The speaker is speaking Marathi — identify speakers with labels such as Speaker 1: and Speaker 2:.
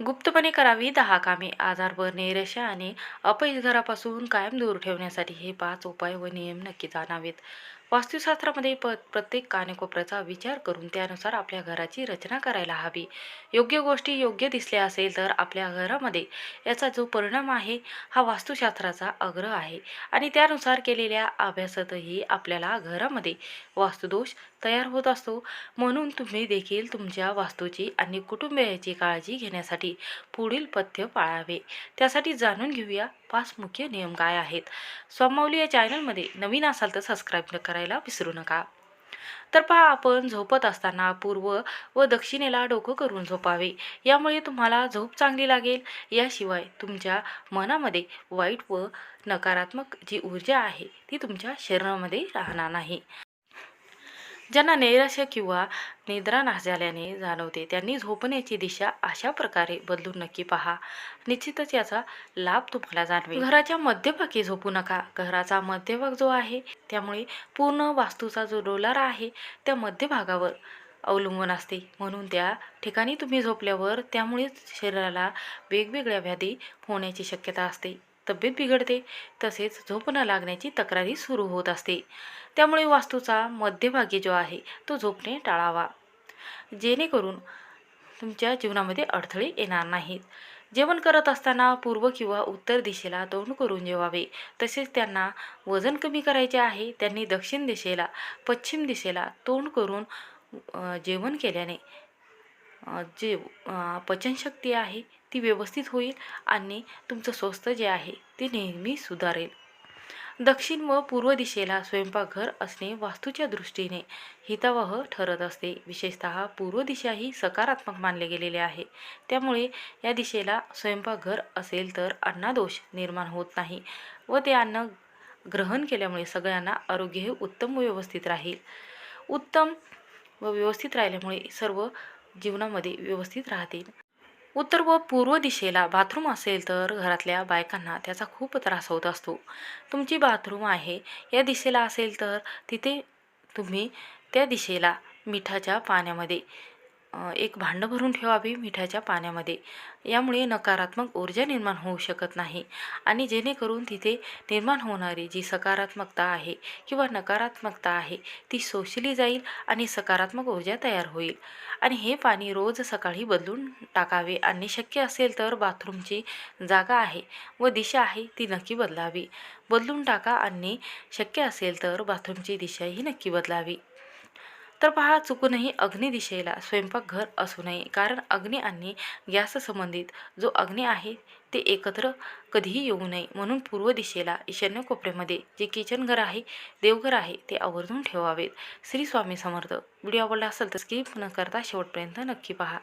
Speaker 1: गुप्तपणे करावी. दहा कामे आजारभर नैराश्य आणि अपयश घरापासून कायम दूर ठेवण्यासाठी हे पाच उपाय व नियम नक्की जाणावेत. वास्तुशास्त्रामध्ये प प्रत्येक कानेकोपऱ्याचा विचार करून त्यानुसार आपल्या घराची रचना करायला हवी. योग्य गोष्टी योग्य दिसल्या असेल तर आपल्या घरामध्ये याचा जो परिणाम आहे हा वास्तुशास्त्राचा आग्रह आहे. आणि त्यानुसार केलेल्या अभ्यासातही आपल्याला घरामध्ये वास्तुदोष तयार होत असतो. म्हणून तुम्ही देखील तुमच्या वास्तूची आणि कुटुंबियाची काळजी घेण्यासाठी पुढील पथ्य पाळावे. त्यासाठी जाणून घेऊया पाच मुख्य नियम काय आहेत? स्वामावली या चॅनलमध्ये नवीन असाल तर सबस्क्राईब करायला विसरू नका. तर पहा आपण झोपत असताना पूर्व व दक्षिणेला डोकं करून झोपावे. यामुळे तुम्हाला झोप चांगली लागेल. याशिवाय तुमच्या मनामध्ये वाईट व नकारात्मक जी ऊर्जा आहे ती तुमच्या शरीरामध्ये राहणार नाही. ज्यांना नैराश्य किंवा निद्रा नाश झाल्याने जाणवते त्यांनी झोपण्याची दिशा अशा प्रकारे बदलून नक्की पहा. निश्चितच याचा लाभ तुम्हाला जाणवेल. घराच्या मध्यभागी झोपू नका. घराचा मध्यभाग जो आहे त्यामुळे पूर्ण वास्तूचा जो डोलारा आहे त्या मध्यभागावर अवलंबून असते. म्हणून त्या ठिकाणी तुम्ही झोपल्यावर त्यामुळेच शरीराला वेगवेगळ्या व्याधी होण्याची शक्यता असते. तब्येत बिघडते तसेच झोप न लागण्याची तक्रारी सुरू होत असते. त्यामुळे वास्तूचा मध्यभागी जो आहे तो झोपणे टाळावा. जेणेकरून तुमच्या जीवनामध्ये अडथळे येणार नाहीत. जेवण करत असताना पूर्व किंवा उत्तर दिशेला तोंड करून जेवावे. तसेच त्यांना वजन कमी करायचे आहे त्यांनी दक्षिण दिशेला पश्चिम दिशेला तोंड करून जेवण केल्याने जे पचनशक्ती आहे ती व्यवस्थित होईल आणि तुमचं स्वस्थ जे आहे ते नेहमी सुधारेल. दक्षिण व पूर्व दिशेला स्वयंपाकघर असणे वास्तूच्या दृष्टीने हितावह ठरत असते. विशेषत पूर्व दिशा ही सकारात्मक मानले गेलेले आहे. त्यामुळे या दिशेला स्वयंपाकघर असेल तर अन्नादोष निर्माण होत नाही व ते अन्न ग्रहण केल्यामुळे सगळ्यांना आरोग्य हे उत्तम व व्यवस्थित राहील. उत्तम व व्यवस्थित राहिल्यामुळे सर्व जीवनामध्ये व्यवस्थित राहतील. उत्तर व पूर्व दिशेला बाथरूम असेल तर घरातल्या बायकांना त्याचा खूप त्रास होत असतो. तुमची बाथरूम आहे या दिशेला असेल तर तिथे तुम्ही त्या दिशेला मिठाच्या पाण्यामध्ये एक भांडं भरून ठेवावी मिठाच्या पाण्यामध्ये. यामुळे नकारात्मक ऊर्जा निर्माण होऊ शकत नाही आणि जेणेकरून तिथे निर्माण होणारी जी सकारात्मकता आहे किंवा नकारात्मकता आहे ती शोषली जाईल आणि सकारात्मक ऊर्जा तयार होईल. आणि हे पाणी रोज सकाळी बदलून टाकावे आणि शक्य असेल तर बाथरूमची जागा आहे व दिशा आहे ती नक्की बदलावी. बदलून टाका आणि शक्य असेल तर बाथरूमची दिशाही नक्की बदलावी. तर पहा चुकूनही अग्नी दिशेला स्वयंपाकघर असू नये. कारण अग्नी आणि गॅस संबंधित जो अग्नी आहे ते एकत्र कधीही येऊ नये. म्हणून पूर्व दिशेला ईशान्य कोपऱ्यामध्ये जे किचन घर आहे देवघर आहे ते आवर्जून ठेवावेत. श्री स्वामी समर्थ. व्हिडिओ आवडला असेल तर स्किप न करता शेवटपर्यंत नक्की पहा.